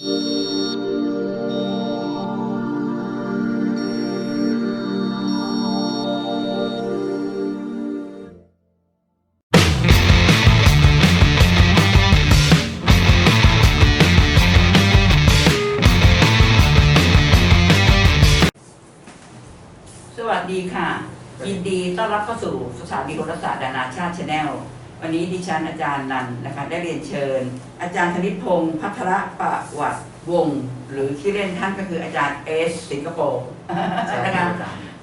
สวัสดีค่ะ ยินดีต้อนรับเข้าสู่สถานีโหราศาสตร์นานาชาติชาแนล วันนี้ดิฉันอาจารย์นันนะคะได้เรียนเชิญ อาจารย์ธนิตพงศ์พัทรประวัติวงศ์หรือที่อเล่นท่านก็คืออาจารย์เอสสิงคโปร์นะคะ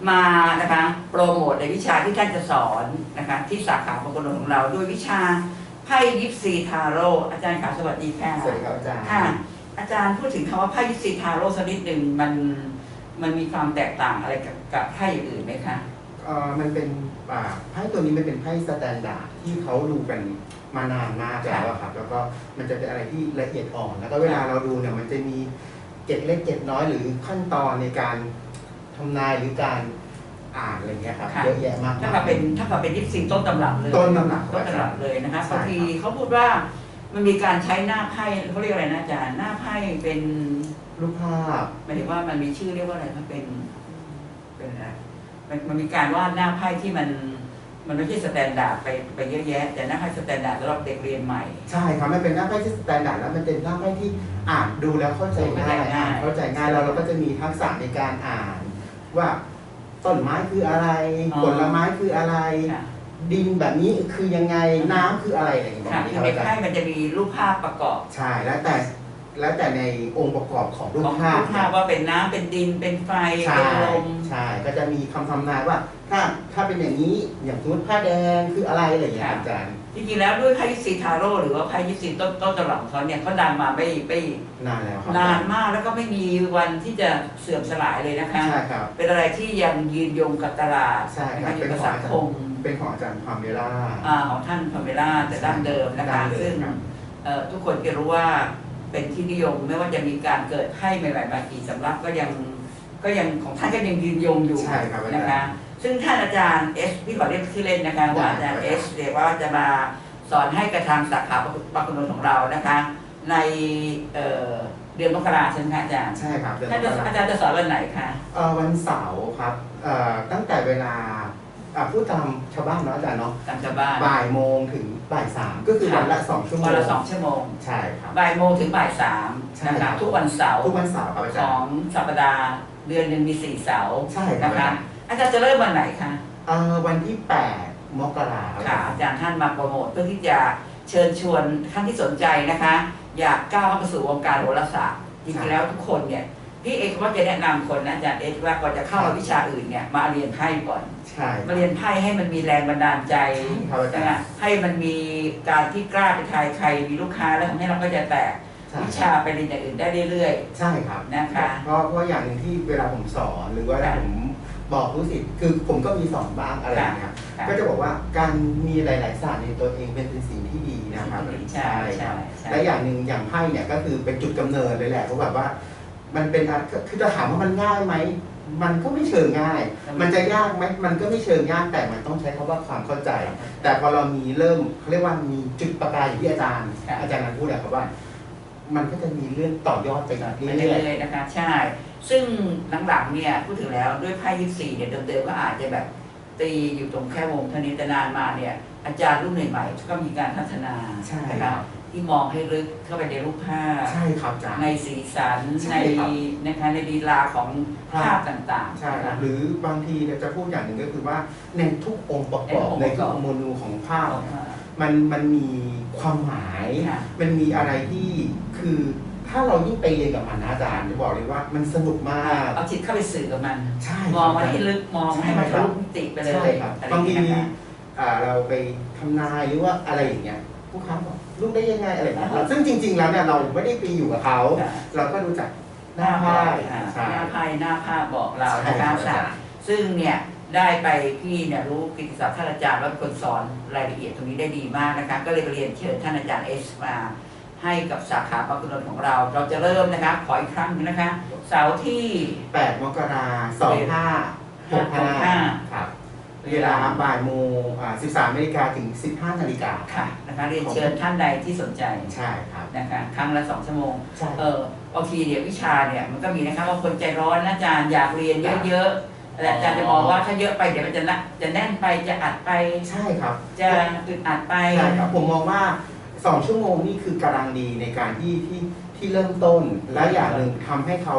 มานะคะโปรโมทในวิชาที่ท่านจะสอนนะคะที่สาขาประกวดของเราด้วยวิชาไพ่ยิปซีทาโร่อาจารย์ขาสวัสดีค่ะสวัสดีครับอาจารย์ค่ะอาจารย์พูดถึงคำว่าไพ่ยิปซีทาโร่สักนิดหนึ่งมันมันมีความแตกต่างอะไรกับกับไพ่อย่างอื่นไหมคะเอ่อมันเป็นอ่าไพ่ตัวนี้มันเป็นไพ่สแตนดาร์ด ที่เขาดูกันมานานมากแล้วอะครับ แล้วก็มันจะเป็นอะไรที่ละเอียดอ่อน แล้วก็เวลาเราดูเนี่ยมันจะมีเกร็ดเล็กเกร็ดน้อยหรือขั้นตอนในการทำนายหรือการอ่านอะไรเงี้ยครับค่ะเยอะแยะมากถ้ากับเป็นถ้ากับเป็นยิปซีต้นตำรับเลยต้นตำรับต้นตำรับเลยนะคะใช่บางทีเขาพูดว่ามันมีการใช้หน้าไพ่เขาเรียกอะไรนะอาจารย์หน้าไพ่เป็นรูปภาพหมายถึงว่ามันมีชื่อเรียกว่าอะไรมันเป็นเป็นอะไรมันมันมีการวาดหน้าไพ่ที่มัน มันไม่ใช่สแตนดาร์ดไปไปเยอะแยะ แต่หน้าไพ่สแตนดาร์ดสำหรับเด็กเรียนใหม่ ใช่ครับมันเป็นหน้าไพ่ที่สแตนดาร์ดแล้วมันเป็นหน้าไพ่ที่อ่านดูแล้วเข้าใจง่ายเข้าใจง่ายอ่านเข้าใจง่ายแล้วเราก็จะมีทักษะในการอ่าน ว่าต้นไม้คืออะไรอ๋อผลไม้คืออะไรค่ะดินแบบนี้คือยังไงน้ำคืออะไรอะไรอย่างเงี้ยค่ะนี้คือครับในอาจารไพ่ย์มันจะมีรูปภาพประกอบ ใช่แล้วแต่ แล้วแต่ในองค์ประกอบของรูปของภาพรูปภาพว่าเป็นน้ำเป็นดินเป็นไฟใช่เป็นลม ใช่ก็จะมีคำทำนายว่า ถ้าถ้าเป็นอย่างนี้อย่างสมมติผ้าแดงคืออะไรอะไรอย่างเงี้ยค่ะ อาจารย์จริงๆแล้วด้วยไพ่ยิปซีทาโร่หรือว่าไพ่ยิปซีต้นต้นตำรับของเขาเนี่ยเขาดังมาไม่ไม่นานแล้วครับนานมากแล้วก็ไม่มีวันที่จะเสื่อมสลายเลยนะคะ ใช่ครับ เป็นอะไรที่ยังยืนยงกับตลาดใช่ครับนะะอยู่กับเป็นของสังคมเป็นของอาจารย์พามเวล่า อ่าของท่านพาเมล่าแต่ดั้งเดิมนะคะดั้งเดิมซึ่งครับ เอ่อทุกคนจะรู้ว่า เป็นที่นิยมไม่ว่าจะมีการเกิดให้ใหม่ๆมากี่สำรับก็ยังก็ยังของท่านก็ยังยืนยงอยู่ใช่ครับอาจารย์ นะคะ ซึ่งท่านอาจารย์เอสพี่ขอเรียกชื่อเล่นนะคะว่าอาจารย์เอสเรียกว่าจะมาสอนให้กระทางสาขาปักกุนนของเรานะคะ ในเอ่อเดือนมกราใช่ไหมคะอาจารย์ใช่ครับเดือนท่านจะมกราอาจารย์จะสอนวันไหนคะ เอ่อวันเสาร์ครับเอ่อตั้งแต่เวลา อะพูดตามชาวบ้านเนาะอาจารย์เนาะตามชาวบ้านบ่ายโมงถึงบ่ายสามก็คือวันละสองชั่วโมงวันละสองชั่วโมงใช่ครับบ่ายโมงถึงบ่ายสามใช่นะครัคะบทุกวันเสาร์ทุกวันเสาร์ครับอาขจารองย์สัปดาห์เดือนหนึ่งมีสี่เสาร์ใช่ครับนะคะอาจารย์จะเริ่มวันไหนคะเอ่อวันที่8มกราคมค่ะอาจารย์ท่านมาโปรโมทเพื่อที่จะเชิญชวนท่านที่สนใจนะคะ อยากก้าวเข้ามาสู่วงการโหราศาสตร์จริงๆแล้วทุกคนเนี่ยพี่เอกว่าจะแนะนำคนนะอาจารย์เอกว่าก่อนจะเข้าวิชาอื่นเนี่ยมาเรียนไพ่ก่อน ใช่มาเรียนไพ่ให้มันมีแรงบันดาลใจครับอาจารนะย์ให้มันมีการที่กล้าไปทายใครมีลูกค้าแล้วทำให้เราก็จะแตกใช่วิชาไปเรียนอย่างอื่นได้เรื่อย ใช่ครับนะคะ เพราะเพราะอย่างหนึ่งที่เวลาผมสอนหรือว่าค่ะผมบอกรู้สิษย์คือผมก็มีสอนบ้างอะไรอย่างเงี้ยค่ะก็จะบอกว่าการมีหลาย ๆ ศาสตร์ในตัวเองเป็นเป็นสิ่งที่ดีนะครับใช่ใช่ครับใช่และอย่างหนึ่งอย่างไพ่เนี่ยก็คือเป็นจุดกำเนิดเลยแหละเพราะแบบว่า มันเป็นอะคือจะถามว่ามันง่ายไหม มันก็ไม่เชิงง่าย มันจะยากไหมมันก็ไม่เชิงยากแต่มันต้องใช้คำว่าความเข้าใจ แต่พอเรามีเริ่มเขาเรียกว่ามีจุดประกายอย่างที่อาจารย์ครับอาจารย์นันพูดนะครับว่า มันก็จะมีเรื่องต่อยอดไปไปเรื่เรื่อยอยๆนะคะใช่ ซึ่งหลังๆเนี่ยพูดถึงแล้วด้วยไพ่ยิปซีเนี่ยเดิมๆก็อาจจะแบบตีอยู่ตรงแค่วงเท่านี้แต่นานมาเนี่ยอาจารย์รุ่นใหม่ๆก็มีการพัฒนาใช่นะครัคะบ ที่มองให้ลึกเข้าไปในรูปภาพๆใช่ครับอาจารย์ ในสีสันใช่ในครับ นะคะในลีลาของภาพต่างๆใช่ครับนะะหรือบางทีเนี่ยจะพูดอย่างหนึ่งก็คือว่าในทุกองค์ประกอบในในทุกทุองค์ประกอบกโมนูของภาพออกเนี่ยมามันมันมีความหมาย ค่ะ มันมีอะไรที่คือถ้าเรายิ่งไปเรียนกับมันนะอาจารย์จะบอกเลยว่ามันสนุกมาก เอาจิตเข้าไปสื่อกับมัน ใช่มองมันครับให้ลึกมองให้มันทะลุมิติไปเลยใช่ครับอะไรบางทีอย่เยนะคะ อ่าเราไปทำนายหรือว่าอะไรอย่างเงี้ยผู้ค้าบอก ลูกได้ยังไงอะไรอย่างเงี้ยอ่าฮะซึ่งจริง ๆ แล้วเนี่ยเราไม่ได้ไปอยู่กับเขาค่ะเราก็รู้จักหหน้าน้าไพ่ไพ่อ่าใช่หน้าไพ่หน้าภาพบอกเราใช่นะครัคะบอาจารย์ซึ่งเนี่ยได้ไปพี่เนี่ยรู้กิตติศัพท์ท่านอาจารย์ว่าเป็นคนสอนรายละเอียดตรงนี้ได้ดีมากนะคะก็เลยไปเรียนเชิญท่านอาจารย์เอสมาให้กับสาขาปักกุลนของเรา เราจะเริ่มนะคะขออีกครั้งหนึงนะคะ เสาร์ที่ 8 มกราสองห้าหกห้าห้าครับ เวลาบ่ายโมงอ่า13นาฬิกาถึง 15นาฬิกาค่ะนะคะเรียนเชิญท่านใดที่สนใจใช่ครับนะคะครั้งละสองชั่วโมงใช่เออบางทีเนี่ยวิชาเนี่ยมันก็มีนะคะว่าคนใจร้อนนะอาจารย์อยากเรียนเยอะๆแต่อาจารย์จะมองว่าถ้าเยอะไปเดี๋ยวมันจะละจะแน่นไปจะอัดไปใช่ครับ จะอึดอัดไปใช่ครับผมมองว่าสองชั่วโมงนี่คือกำลังดีในการที่ที่ที่เริ่มต้นและอย่างหนึ่งทำให้เขา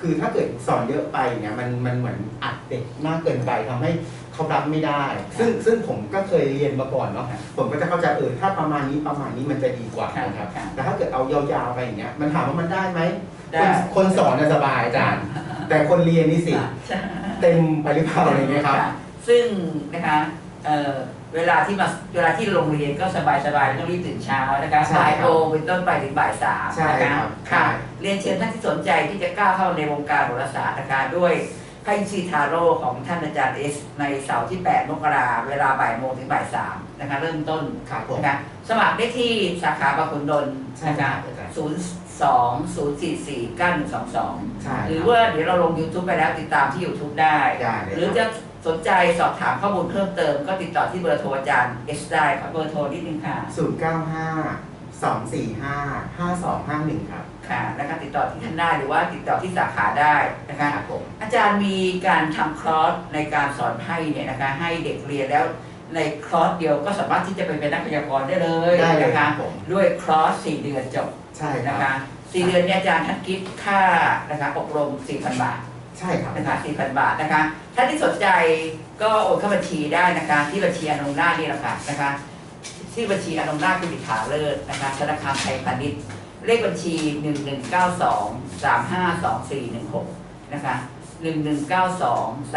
คือถ้าเกิดสอนเยอะไปเนี่ยมันมันเหมือนอัดเด็กมากเกินไปทำให้ เขารับไม่ได้ ซึ่งซึ่งผมก็เคยเรียนมาก่อนเนาะผมก็จะเข้าใจเออถ้าประมาณนี้ประมาณนี้มันจะดีกว่าค่ะนะครับค่ะแต่ถ้าเกิดเอายาวๆไปอย่างเงี้ยมันถามว่ามันได้ไหมได้คนคนสอนน่ะสบายอาจารย์ แต่คนเรียนนี่สิใช่เต็มไปหรือเปล่าอะไรเงี้ยครับ ซึ่งนะคะเอ่อเวลาที่มาเวลาที่โรงเรียนก็สบายสบายๆไม่ต้องรีบตื่นเช้านะคะใช่บ่ายครับโมงเป็นต้นไปถึงบ่ายสามใช่นะคะครับค่ะใช่เรียนเชิญท่านที่สนใจที่จะก้าวเข้าในวงการโหราศาสตร์นะคะด้วย ไพ่ซีทาโร่ของท่านอาจารย์เอส ในเสาร์ที่ 8 มกราเวลาบ่ายโมงถึงบ่ายสามนะคะเริ่มต้นครับผม นะคะสมัครได้ที่สาขาบางขุนนนท์ใช่นะครัคะบอาจารย์ ศูนย์สองศูนย์สี่สี่เก้าหนึ่งสองสองใช่หรือครับว่าเดี๋ยวเราลง YouTube ไปแล้วติดตามที่ YouTube ได้ ได้เลยหรือจะสนใจสอบถามข้อมูลเพิ่มเติม ก็ติดต่อที่เบอร์โทรอาจารย์เอสได้ครับเบอร์โทรนิดนึงค่ะ ศูนย์เก้าห้าสองสี่ห้าห้าสองห้าหนึ่งครับ ค่ะแล้วก็ติดต่อที่ท่านได้หรือว่าติดต่อที่สาขาได้นะคะครับผมอาจารย์มีการทำคลอร์สในการสอนไพ่เนี่ยนะคะให้เด็กเรียนแล้วในคลอร์สเดียวก็สามารถที่จะไปเป็นนักพยากรณ์ได้เลยได้เลยนะครัคะบผมด้วยคลอร์สสี่เดือนจบใช่คนะรับคะสี่เดือนเนี่ยอาจารย์ท่านคิดค่านะคะอบรม4,000บาทใช่ครับนะคะ4,000บาทนะคะถ้าที่สนใจก็โอนเข้าบัญชีได้นะคะที่บัญชีอนงนาถนี่แหละค่ะนะคะที่บัญชีอนงนาถคุณดิษฐาเลิศนะคะธนาคารไทยพาณิชย์ เลขบัญชี 1192 352416 นะคะ 1192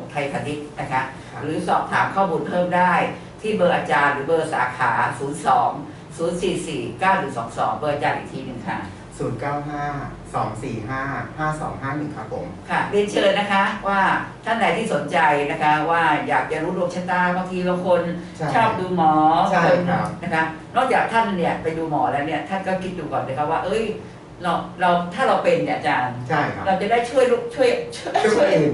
352416 ไทยพาณิชย์นะคะครับหรือสอบถามข้อมูลเพิ่มได้ที่เบอร์อาจารย์หรือเบอร์สาขา 02 044 9122 เบอร์อาจารย์อีกทีหนึ่งค่ะศู นย์เก้าห้าสองสี่ห้าห้าสองห้าหนึ่งครับผม ค่ะเรียนเชิญนะคะว่าท่านใดที่สนใจนะคะว่าอยากจะรู้ดวงชะตาบางทีบางคนใช่ชอบดูหมอใช่คนครับนะคะนอกจากท่านเนี่ยไปดูหมอแล้วเนี่ยท่านก็คิดดูก่อนนะคะว่า เอ้ยเราเราถ้าเราเป็นเนี่ยอาจารย์ ใช่ครับเราจะได้ช่วยลูกช่วยช่วยช่วยคนอื่น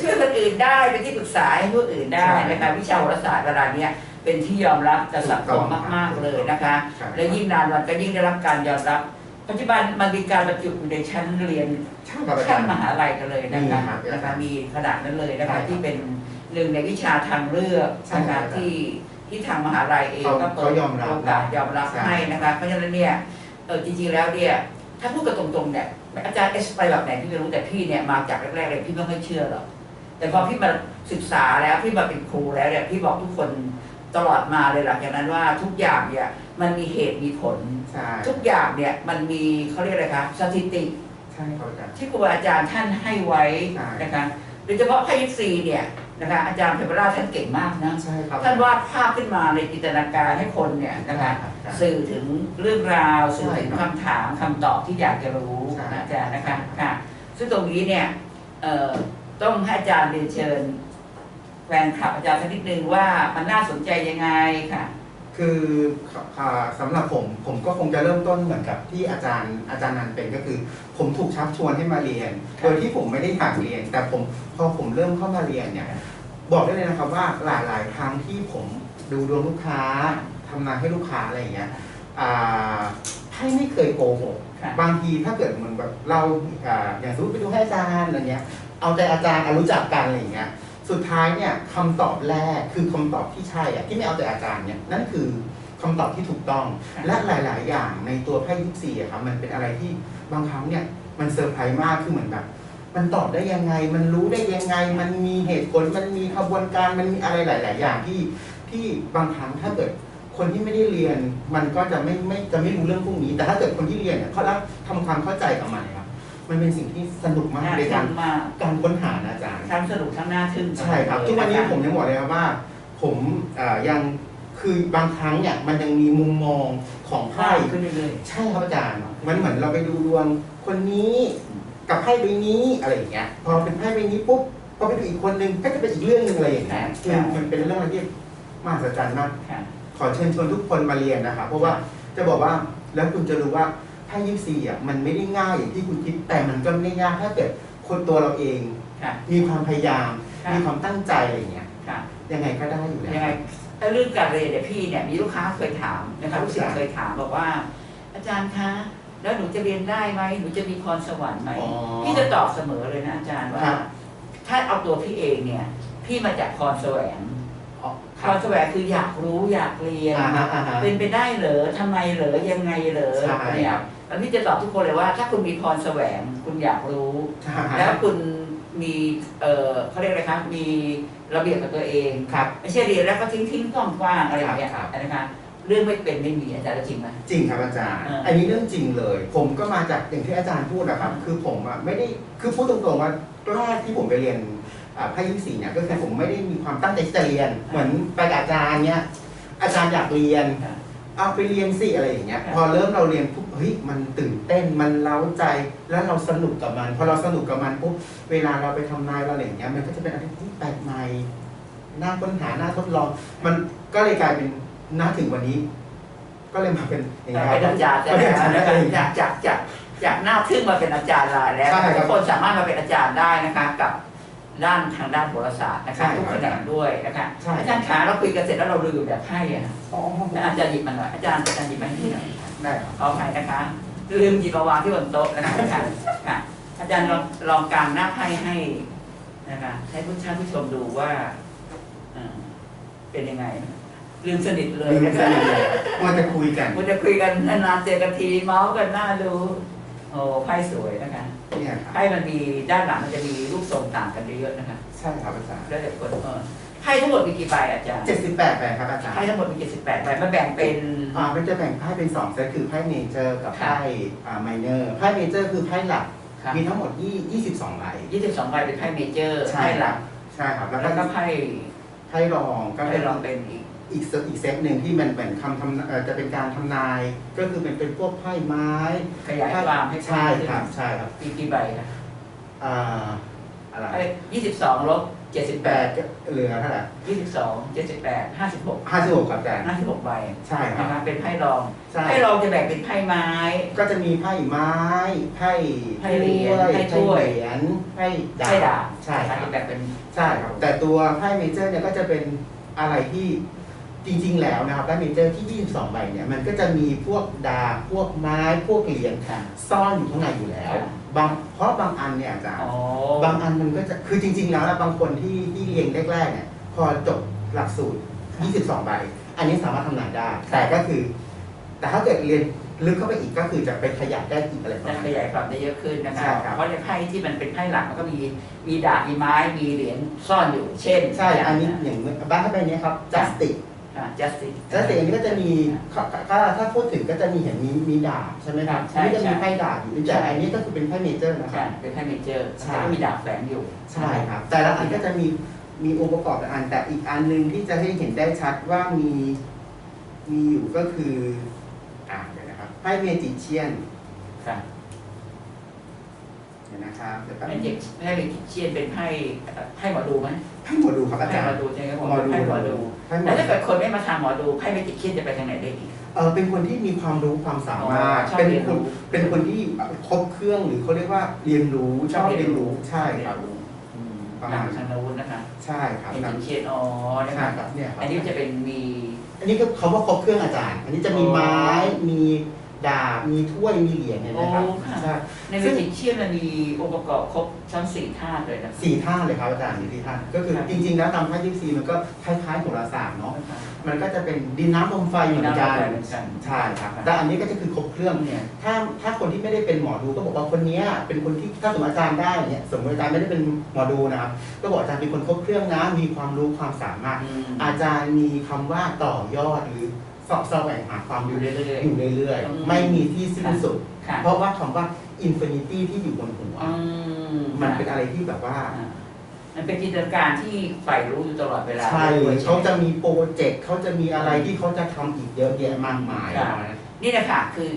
ช่วยคนอื่นได้เป็นที่ปรึกษาให้ผู้อื่นได้ใช่นะคะวิชาโหราศาสตร์เวลาเนี้ยเป็นที่ยอมรับจากสังคมมาก ๆเลยนะคะ ใช่ครับ และยิ่งนานวันก็ยิ่งได้รับการยอมรับ ปัจจุบันมันมีการบรรจุอยู่ในชั้นเรียนใช่ครับอาจาขั้นรย์ มหาลัยกันเลยนะคะมีครับนะคะมีขนาดนั้นเลยนะใช่ครัคะบที่เป็นหนึ่งในวิชาทางเลือกใช่นะครัคะบที่ที่ทางมหาลัยเองเขาก็เปิเขาดยอมรับโอกาสยอมรับใช่ ให้นะคะเพราะฉะนั้นเนี่ยเออจริงๆแล้วเนี่ยถ้าพูดกันตรงๆเนี่ยอาจารย์เอสไปแบบไหนพี่ไม่รู้แต่พี่เนี่ยมาจากแรกๆเลยพี่ไม่ค่อยเชื่อหรอกแต่พอพี่มาศึกษาแล้วพี่มาเป็นครูแล้วเนี่ยพี่บอกทุกคนตลอดมาเลยหลังจากนั้นว่าทุกอย่างเนี่ย มันมีเหตุมีผล ใช่ทุกอย่างเนี่ยมันมีเขาเรียกอะไรคะสถิติ ใช่ครับอาจารย์ ที่ครูบาอาจารย์ท่านให้ไว้ใช่ นะคะโดยเฉพาะไพ่ยิปซีเนี่ยนะคะอาจารย์เพเปราท่านเก่งมากนะ ใช่ครับ ท่านวาดภาพขึ้นมาในจินตนาการให้คนเนี่ยนะคะใช่ครับสื่อถึงเรื่องราวสื่อถึงใช่ครับคำถามคำตอบที่อยากจะรู้ใช่ นะอาจารย์นะคะค่ะ ซึ่งตรงนี้เนี่ยเอ่อต้องให้อาจารย์เรียนเชิญแฟนคลับอาจารย์สักนิดนึงว่ามันน่าสนใจยังไงค่ะ คืออ่าสำหรับผมผมก็คงจะเริ่มต้นเหมือนกับที่อาจารย์อาจารย์นันเป็นก็คือ ผมถูกชักชวนให้มาเรียนครับโดยที่ผมไม่ได้อยากเรียน แต่ผมพอผมเริ่มเข้ามาเรียนเนี่ยบอกได้เลยนะครับว่าหลาย ๆ ครั้งที่ผมดูดวงลูกค้าทำงานให้ลูกค้าอะไรอย่างเงี้ยอ่าให้ไม่เคยโกหกค่ะบางทีถ้าเกิดเหมือนแบบเราอ่าอย่างสมมติไปดูให้อาจารย์อะไรเงี้ยเอาใจอาจารย์อะรู้จักกันอะไรอย่างเงี้ย สุดท้ายเนี่ยคำตอบแรกคือคำตอบที่ใช่อะที่ไม่เอาใจอาจารย์เนี่ยนั่นคือคำตอบที่ถูกต้องค่ะและหลาย ๆ อย่างในตัวไพ่ยิปซีอะครับมันเป็นอะไรที่บางครั้งเนี่ยมันเซอร์ไพรส์มากคือเหมือนแบบ มันตอบได้ยังไง มันรู้ได้ยังไง มันมีเหตุผลมันมีขบวนการมันมีอะไรหลาย ๆ อย่างที่ที่บางครั้งถ้าเกิดคนที่ไม่ได้เรียนมันก็จะไม่ไม่จะไม่รู้เรื่องพวกนี้ แต่ถ้าเกิดคนที่เรียนเนี่ยเขารับทำความเข้าใจกับมันครับ มันเป็นสิ่งที่สนุกมากน่าในการทึ่งมากการค้นหานะอาจารย์ทั้งสนุกทั้งน่าทึ่งใช่ครับทุกวันนี้ผมยังบอกเลยครับว่า ผมเอ่อยังคือบางครั้งเนี่ยมันยังมีมุมมองของไพ่ไพ่ขึ้นเรื่อยใช่ครับอาจารย์มันเหมือนเราไปดูดวงคนนี้กับไพ่ใบนี้อะไรอย่างเงี้ยพอเป็นไพ่ใบนี้ปุ๊บพอไปดูอีกคนนึงก็จะเป็นอีกเรื่องหนึ่งอะไรอย่างเงี้ยคือมันเป็นเรื่องอะไรที่มหัศจรรย์มากๆค่ะขอเชิญชวนทุกคนมาเรียนนะครับเพราะว่าจะบอกว่าแล้วคุณจะรู้ว่า ไพ่ยิปซีอะมันไม่ได้ง่ายอย่างที่คุณคิดแต่มันก็ไม่ได้ยากถ้าเกิดคนตัวเราเอง ค่ะ มีความพยายาม ค่ะ มีความตั้งใจอะไรอย่างเงี้ยค่ะ ยังไงก็ได้อยู่แล้ว ยังไงเรื่องการเรียนเนี่ยพี่เนี่ยมีลูกค้าเคยถามนะคะลูกศิษย์เคยถามบอกว่า อาจารย์คะแล้วหนูจะเรียนได้ไหมหนูจะมีพรสวรรค์ไหมอ๋อพี่จะตอบเสมอเลยนะอาจารย์ว่า ครับ ถ้าเอาตัวพี่เองเนี่ย พี่มาจากพรแสวงอ๋อพรแสวงคืออยากรู้อยากเรียน อ่าฮะอ่าฮะ เป็นไปได้เหรอทำไมเหรอยังไงเหรอใช่เนี่ย แล้วพี่จะตอบทุกคนเลยว่า ถ้าคุณมีพรแสวงคุณอยากรู้ใช่แล้วคุณมีเออเขาเรียกอะไรครับมีระเบียบกับตัวเองครับไม่ใช่เรียนแล้วก็ทิ้งทิ้งกว้างกว้างๆอะไรอย่างเงี้ยครับนะคะเรื่องไม่เป็นไม่มีอาจารย์จะจริงไหมจริงครับอาจารย์อ่าอันนี้เรื่องจริงเลย ผมก็มาจากอย่างที่อาจารย์พูดนะครับ คือผมอะไม่ได้คือพูดตรงๆว่าแรกที่ผมไปเรียนอ่าไพ่ยิปซีเนี่ยก็คือผมไม่ได้มีความตั้งใจที่จะเรียน เหมือนไปกับอาจารย์เนี่ยอาจารย์อยากเรียนค่ะ เอาไปเรียนสิอะไรอย่างเงี้ยครับพอเริ่มเราเรียนปุ๊บเฮ้ยมันตื่นเต้นมันเล้าใจแล้วเราสนุกกับมันพอเราสนุกกับมันปุ๊บเวลาเราไปทำนายเราอะไรอย่างเงี้ยมันก็จะเป็นอะไรที่แปลกใหม่น่าค้นหาน่าทดลอง มันก็เลยกลายเป็นน่าถึงวันนี้ ก็เลยมาเป็นอย่างแต่เงี้ยเป็นอาจารย์ก็เป็นอาจารย์ได้จากเองจากจากจากจากหน้าทึ่งมาเป็นอาจารย์ลายแล้วใช่ครับทุกคนสามารถมาเป็นอาจารย์ได้นะคะกับ ด้านทางด้านโหราศาสตร์นะใช่คะครับทุกแขนงด้วยนะคะใช่ อาจารย์ขาเราคุยกันเสร็จแล้วเราลืมแบบให้อะอ๋อแล้วอาจารย์หยิบมาหน่อยอาจารย์อาจารย์หยิบมาให้หน่อยได้ครับขออภัยนะคะลืมหยิบมาวางที่บนโต๊ะนะคะค่ะค่ะอาจารย์ลองลองกางหน้าไพ่ให้นะคะให้ผู้ชมผู้ชมดูว่าเอ่อเป็นยังไง ลืมสนิทเลยลืมนะสคะ นิทเลยว่าจะคุยกัน มันจะคุยกันนานๆเจอกันทีเมาส์กันหน้าดูโอ้ไพ่สวยนะคะ เนี่ยครับไพ่มันมีด้านหลังมันจะมีรูปทรงต่างกันเยอะๆนะคะใช่ครับอาจารย์แล้วแต่คนเออไพ่ทั้งหมดมีกี่ใบอาจารย์เจ็ดสิบแปดแปลงครับอาจารย์ไพ่ทั้งหมดมี78ใบมาแบ่งเป็นอ่ามันจะแบ่งไพ่เป็นสองเซตคือไพ่เมเจอร์กับค่ะไพ่อ่าไมเนอร์ไพ่เมเจอร์คือไพ่หลักครับมีทั้งหมดยี่สิบสองใบ22ใบเป็นไพ่เมเจอร์ใช่ไพ่หลักใช่ครับแล้วแล้วก็ก็ไพ่ไพ่รองก็ไพ่เป็นรองเป็นอีก อีกเซตอีกเซตหนึ่งที่มันเป็นคำทำเอ่อจะเป็นการทำนาย ก็คือเป็นเป็นพวกไพ่ไม้ขยายความให้ใช่ครับใช่ครับมีกี่ใบครับอ่าอะไรไอ้22ลบแปด78ก็เหลือเท่าไหร่22 78 56ห้าสิบหกครับอาจารย์56ใบใช่ครับนะครับเป็นไพ่รองใช่ไพ่รองจะแบ่งเป็นไพ่ไม้ ก็จะมีไพ่ไม้ไพ่ไพ่เหรียญไพ่ถ้ไพ่วยเหรียญไพ่ดาไพ่ดาบบใช่คนะรับจะแบ่งเป็นใช่ครับแต่ตัวไพ่เมเจอร์เนี่ยก็จะเป็นอะไรที่ จริงๆ แล้วนะครับไพ่เมเจอร์ที่ 22 ใบเนี่ยมันก็จะมีพวกดาบพวกไม้พวกเหรียญค่ะซ่อนอยู่ข้างในอยู่แล้วค่ะบางเพราะบางอันเนี่ยอาจารย์อ๋อบางอันมันก็จะคือจริง ๆ แล้วนะบางคนที่ที่เรียนแรกๆเนี่ยพอจบหลักสูตร 22 ใบ อันนี้สามารถทำนายได้ แต่ก็คือ แต่ถ้าเกิดเรียนลึกเข้าไปอีกก็คือจะไปขยับได้อีกอะไรประจะมาณขนี้ยายความได้เยอะขึ้นนะใช่คะครับเพราะในไพ่ที่มันเป็นไพ่หลักมันก็มีมีดาบมีไม้มีเหรียญซ่อนอยู่เช่น ใช่ อันนี้อย่างบ้านถ้าเป็นเนี้ยครับ justice จัสติ สแล้วแต่อันนี้ก็จะมีถ้าถ้าถ้าพูดถึงก็จะมีเห็นมีมีดาบใช่ไหมครับใช่อันนี้จะมีใช่ไพ่ดาบอยู่แต่อันนี้ก็คือเป็นไพ่เมเจอร์นะคใช่รับเป็นไพ่เมเจอร์ใช่แล้วก็มีดาบแฝงอยู่ใช่ครับแต่ละอันก็จะมีมีองค์ประกอบแต่ละอันแต่อีกอันหนึ่งที่จะให้เห็นได้ชัดว่ามีมีอยู่ก็คืออ่าเดี๋ยวนะครับไพ่เมจิเชียนค่ะเดี๋ยวนะครับเดี๋ยวแป๊บไพ่นึงเจ็กไพ่เชียนเป็นไพ่ไพ่หมอดูไหมไพ่หมอดูครับอาไพ่จารหมอย์ดูใช่ไหมครับหมอดูไพ่หมอดูไพ่หมอ แล้วดูถ้าเกิดคนไม่มาทางหมอดูไพ่เมจิเชียนจะไปทางไหนได้อีก เออเป็นคนที่มีความรู้ความสามารถ อ๋อชอบเป็นเรียนคนรู้เป็นคนที่ครบเครื่องหรือเขาเรียกว่าเรียนรู้ชอบเรียนรู้ใช่ครับ อืมประมาณ ทางนาวุธนะคะใช่ครับเมจิเชียนอ๋อนะใช่คะครับเนี่ยครับอันนี้จะเป็นมี อันนี้ก็เขาว่าครบเครื่องอาจารย์ อันนี้จะมีอ๋อไม้มี ดาบมีถ้วยมีเหรียญเห็นไหมครับโอ้ค่ะ ใช่ในเมจิเชียนมันมีองค์ประกอบครบทั้งสี่ธาตุเลยนะ สี่ท่าเลยครับอาจารย์มีสี่ท่าก็คือครับ จริง ๆ แล้วตามไพ่ยิปซีมันก็คล้ายๆโหราศาสตร์เนาะมันก็จะเป็นดินน้ำลมไฟเหมือนกันเหมือนกัน ใช่ครับ แต่อันนี้ก็จะคือครบเครื่องเนี่ย ถ้าถ้าคนที่ไม่ได้เป็นหมอดูก็บอกว่าคนเนี้ยเป็นคนที่ถ้าสมมติอาจารย์ได้เนี่ย สมมติอาจารย์ไม่ได้เป็นหมอดูนะครับ ก็บอกอาจารย์เป็นคนครบเครื่องนะ มีความรู้ความสามารถอืมอาจารย์มีคำว่าต่อยอดหรือ สอบแสวงหาความอรู้ยู่เรื่อยอยู่เรื่อยอืมๆไม่มีที่สิ้นสุดๆค่ะเพราะว่าคำว่า infinity ที่อยู่บนหัวอืมมันเป็นอะไรที่แบบว่าอ่ามันเป็นจินตนาการที่ใฝ่รู้อยู่ตลอดเวลาใช่ด้วยเขาจะมีโปรเจกต์เขาจะมีอะไรที่เขาจะทำอีกเยอะแยะมากมายค่ะนี่นะคะคือ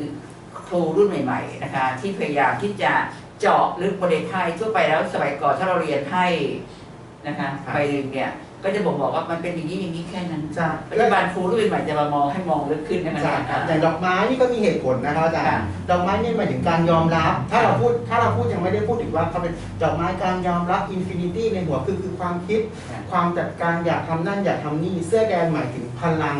ครูรุ่นใหม่ ๆ นะคะ ที่พยายามที่จะเจาะลึกประเด็นไพ่ทั่วไปแล้วสมัยก่อนถ้าเราเรียนไพ่นะคะครับไปหนึ่งเนี่ย ก็จะบอกบอกว่ามันเป็นอย่างนี้อย่างนี้แค่นั้นใช่ปัจจุบันครูรุ่นใหม่จะมามองให้มองลึกขึ้นนะใช่คะครับอย่างดอกไม้นี่ก็มีเหตุผลนะครับอาจารค่ะย์ดอกไม้นี่หมายถึงการยอมรับ ถ้าเราพูดถ้าเราพูดยังไม่ได้พูดถึงว่าเขาเป็นดอกไม้การยอมรับอินฟินิตี้ในหัวคือคือความคิดค่ะความจัดการอยากทำนั่นอยากทำนี่เสื้อแดงหมายถึงพลัง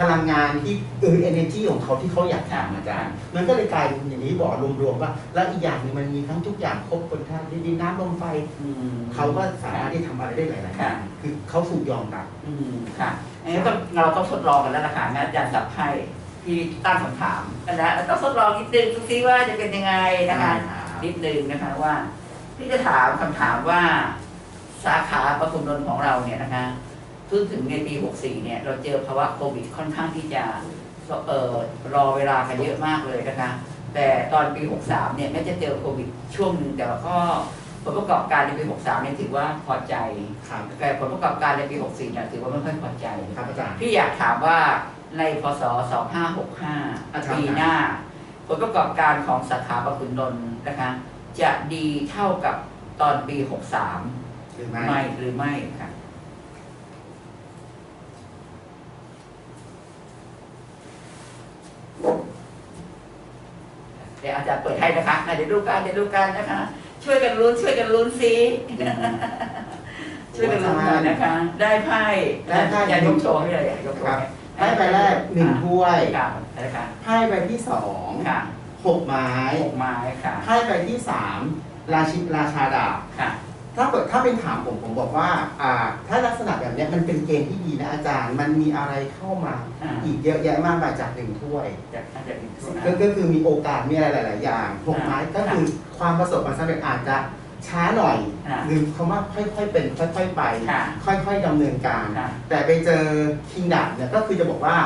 พลังงานที่เออเอเนจีของเขาที่เขาอยากทำอาจารย์ มันก็เลยกลายเป็นอย่างนี้บอกรวมๆว่า แล้วอีกอย่างหนึงมันมีทั้งทุกอย่างครบคนธาตุดินน้ำลมไฟอืมเขาก็สามารถที่ทำอะไรได้หลายๆอค่ะย่างคือเขาถูกยอมรับอืมค่ะอันนี้ต้องเราต้องทดลองกันแล้วล่ะค่ะนะอาจารย์สับไพ่ที่ตั้งคำถามนะเราต้องทดลองนิดนึงดูซิว่าจะเป็นยังไงนะคะนิดนึงนะคะว่าที่จะถามคำถามว่าสาขาประคุณนนท์ของเราเนี่ยนะคะ เพิ่งถึงในปี 64 เนี่ย เราเจอภาวะโควิดค่อนข้างที่จะเอ่อรอเวลากันเยอะมากเลยนะคะแต่ตอนปี 63 เนี่ยแม้จะเจอโควิดช่วงหนึ่งแต่ว่าก็ผลประกอบการในปี 63 เนี่ยถือว่าพอใจ ครับ แต่ผลประกอบการในปี 64 เนี่ยถือว่าไม่ค่อยพอใจ ครับอาจารย์ พี่อยากถามว่าในพศ 2565 ปีหน้า ผลประกอบการของสาขาประคุณนนท์นะคะจะดีเท่ากับตอนปี 63 หรือไม่ไม่หรือไม่ค่ะ ดี๋ยวอาจารย์เปิดให้นะคะอะเดี๋ยวดูกันเดี๋ยวดูกันนะคะ ช่วยกันลุ้นช่วยกันลุ้นสิช่วยกันลุ้นหน่อยนะคะ ได้ไพ่ได้ไพ่อย่ายกโชว์ให้เลยอย่ายกโชว์ครับให้ไพ่ใบแรกหนึ่งถ้วยค่ะนะคะไพ่ใบที่สองค่ะหกไม้หกไม้ค่ะไพ่ใบที่สามราชิราชาดาบค่ะ ถ้าเกิดถ้าเป็นถามผมผมบอกว่าอ่า ถ้าลักษณะแบบเนี้ยมันเป็นเกณฑ์ที่ดีนะอาจารย์ มันมีอะไรเข้ามาอ่า อีกเยอะแยะมากมายจากหนึ่งถ้วยจะอาจจะมีส่วนก็ก็คือมีโอกาสมีอะไรหลาย ๆ อย่างหกอ่าไม้ก็คือความประสบความสำเร็จอาจจะช้าหน่อย อ่าหรือคำว่าค่อย ๆ เป็น ค่อย ๆ ไป ค่ะค่อย ๆดำเนินการ ค่ะ แต่ไปเจอคิงดับเนี่ยก็คือจะบอกว่า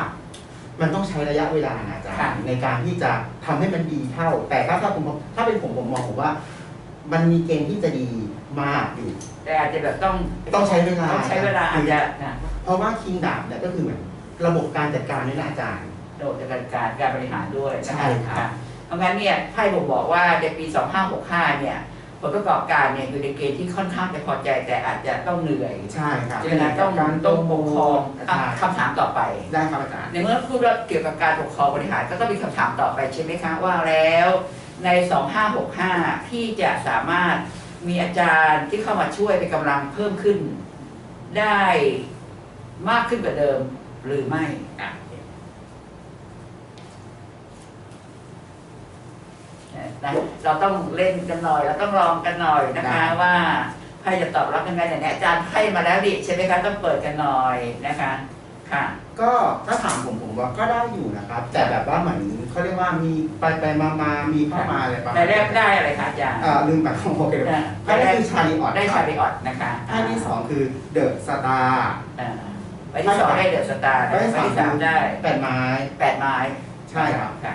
มันต้องใช้ระยะเวลานะอาจารค่ะ ย์ในการที่จะทำให้มันดีเท่า แต่ถ้าถ้าผมถ้าเป็นผมผมมองผมว่า มันมีเกณฑ์ที่จะดี มากอยู่ แต่อาจจะแบบต้องต้องใช้เวลาต้องใช้เวลาอาจจะนะเพราะว่าคิงดับเนี่ยก็คือเหมือนระบบการจัดการนี่นะอาจารย์โดดจากการการการบริหารด้วยนะใช่ครับะเพราะงั้นเนี่ยไพ่ผมบอกว่าในปี 2565 เนี่ยผลประกอบการเนี่ยอยู่ในเกณฑ์ที่ค่อนข้างจะพอใจแต่อาจจะต้องเหนื่อยใช่ครับใช่ไหมนะต้องการต้องปกครองอาอะจารย์คำถามต่อไปได้ครับอาจารย์ในเมื่อพูดว่าเกี่ยวกับการปกครองบริหารก็ต้องมีคำถามต่อไปใช่ไหมคะว่าแล้วใน 2565ที่จะสามารถ มีอาจารย์ที่เข้ามาช่วยเป็นกำลังเพิ่มขึ้น ได้มากขึ้นกว่าเดิมหรือไม่อะนะเราต้องเล่นกันหน่อย เราต้องลองกันหน่อยนะคะได้ว่าใครจะตอบรับยังไงเนี่ยอาจารย์ให้มาแล้วดิใช่ไหมคะต้องเปิดกันหน่อยนะคะ ค่ะ ก็ถ้าถามผมผมว่าก็ได้อยู่นะครับ แต่แบบว่าเหมือนเขาเรียกว่ามีไปไปมามามีเข้ามาอะไรประมาณแต่แรกได้อะไรคะอาจารย์อ่าลืมไปของโอเคไพ่แรกคือชาลีออดได้ชาริออตนะคะไพ่ที่สองคือเดอะสตาร์อ่าใบที่สองได้เดอะสตาร์ไพ่ที่ใบสามที่สามได้แปดไม้แปดไม้ใช่ครับค่ะ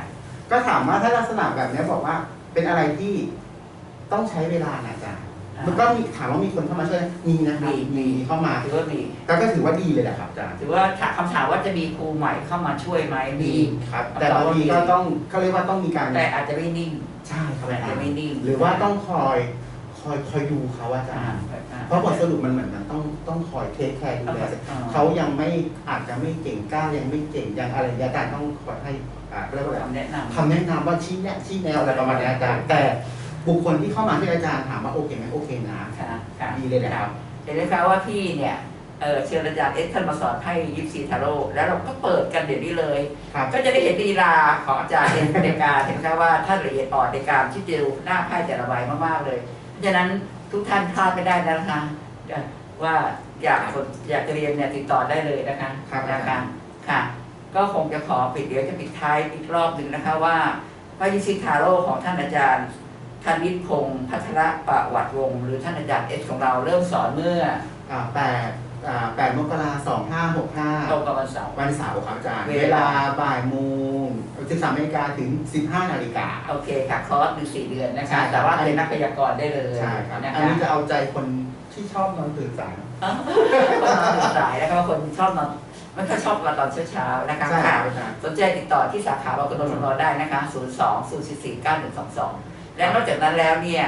ก็ถามว่าถ้าลักษณะแบบเนี้ยบอกว่าเป็นอะไรที่ต้องใช้เวลานะอาจารย์ มันก็มีถามว่ามีคนเข้ามาช่วยไหมมีนะครับมีเข้ามาถือว่าดีแต่ก็ถือว่าดีเลยแหละครับอาจารย์ถือว่าถามคำถามว่าจะมีครูใหม่เข้ามาช่วยไหมมีครับ แต่บางทีก็ต้องเขาเรียกว่าต้องมีการแต่อาจจะไม่นิ่งใช่ครับอาจจะไม่นิ่ง หรือว่าต้องคอยคอยคอยดูเขาอาจาอ่ารย์อ่เพราะบทสรุปมันเหมือนมันต้องต้องคอยเทคแคร์ดูแลอ่าเขายังไม่อาจจะไม่เก่งกล้ายังไม่เก่งยังอะไรอย่างเงี้ยอาจารย์ต้องคอยให้อ่าเรียกว่าอะไรคำแนะนำคำแนะนำว่าชี้แนะชี้แนวอะไรประมาณนี้อาจารย์แต่ บุคคลที่เข้ามาที่อาจารย์ถามว่าโอเคไหมโอเคนะค่ะค่ะดีเลยนะครับเห็นไหมคะว่าพี่เนี่ยเออเชิญอาจารย์เอสท่านมาสอนให้ยิปซีทาโร่แล้วเราก็เปิดกันเดี๋ยวนี้เลยครับก็จะได้เห็นลีลาของอาจารย์เองในการเห็นไหมคะว่าท่านละเอียดอ่อนในการที่จะดูหน้าไพ่แต่ละใบมากๆเลย เพราะฉะนั้นทุกท่านพลาดไม่ได้นะคะว่าอยากคนอยากจะเรียนเนี่ยติดต่อได้เลยนะคะครับนะคะค่ะ ก็คงจะขอปิดเดี๋ยวจะปิดท้ายอีกรอบหนึ่งนะคะว่าพระยิซิทาโร่ของท่านอาจารย์ ธนิตพงศ์พัทรประวัติวงศ์หรือท่านอาจารย์เอสของเราเริ่มสอนเมื่ออ่าแปดอ่าแปดมกราสองห้าหกห้าตรงกับวันเสาร์ วันเสาร์ครับอาจารย์ เวเวลาลาบ่ายโมงสิบสามนาฬิกาถึงสิบห้านาฬิกา โอเคค่ะคอร์สหนึ่งสี่เดือนนะใช่คะ ครับ แต่ว่าเป็นนักพยากรณ์ได้เลยใช่ครับ นะอันคะนี้จะเอาใจคนที่ชอบนอนตื่นสายคนนอนตื่นสายแล้วก็คนชอบนอนไม่ค่อยชอบมาตอนเช้าๆนะคะใช่คค่ะรับอาจารย์ สนใจติดต่อที่สาขาบกนนทได้นะคะ 0 2 0 4 4 9 1 2 2 และนอกจากนั้นแล้วเนี่ย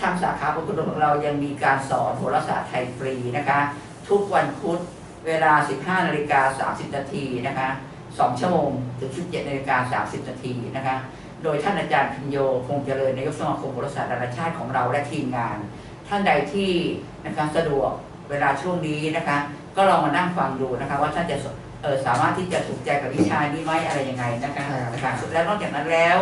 ทางสาขาบกนนของเรายังมีการสอนโหราศาสตร์ไทยฟรีนะคะ ทุกวันพุธเวลา 15นาฬิกา30นาทีนะคะ2ชั่วโมงถึง17นาฬิกา30นาทีนะคะ โดยท่านอาจารย์พิญโยคงเจริญนายกสมาคมโหราศาสตร์นานาชาติของเราและทีมงาน ท่านใดที่นะคะสะดวกเวลาช่วงนี้นะคะ ก็ลองมานั่งฟังดูนะคะ ว่าท่านจะสามารถที่จะถูกใจกับวิชานี้ไหมอะไรยังไงนะคะใช่ครับนะคะแล้วนอกจากนั้นแล้ว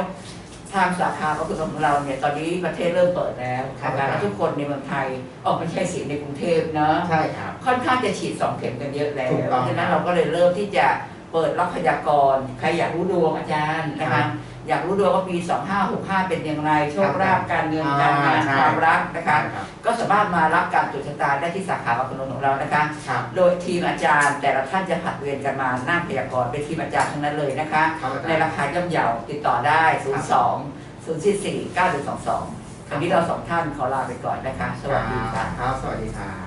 ทางสาขาพระคุณของเราเนี่ยตอนนี้ประเทศเริ่มเปิดแล้วครับนะคะแล้วทุกคนในเมืองไทยออกไม่ใช่สีในกรุงเทพเนาะใช่ครับค่อนข้างจะฉีดสองเข็มกันเยอะแล้วถูกต้องเพราะฉะนั้นเราก็เลยเริ่มที่จะเปิดรับพยากรณ์ใครอยากรู้ดวงอาจารย์นะครัคะบ อยากรู้ดวงว่าปี 2565 เป็นอย่างไร โชคลาภการเงินอ่าการงานใช่ความรักนะคะครับก็สามารถมารับการตรวจชะตาได้ที่สาขาพระคุณของเรานะคะครับโดยทีมอาจารย์ แต่ละท่านจะผลัดเวรกันมานั่งพยากรณ์เป็นทีมอาจารย์ทั้งนั้นเลยนะคะครับอาในจารย์ราคาย่อมเยาติดต่อได้ 02 044 9122วันนี้เราสองท่านขอลาไปก่อนนะคะ สวัสดีค่ะครับสวัสดีครับ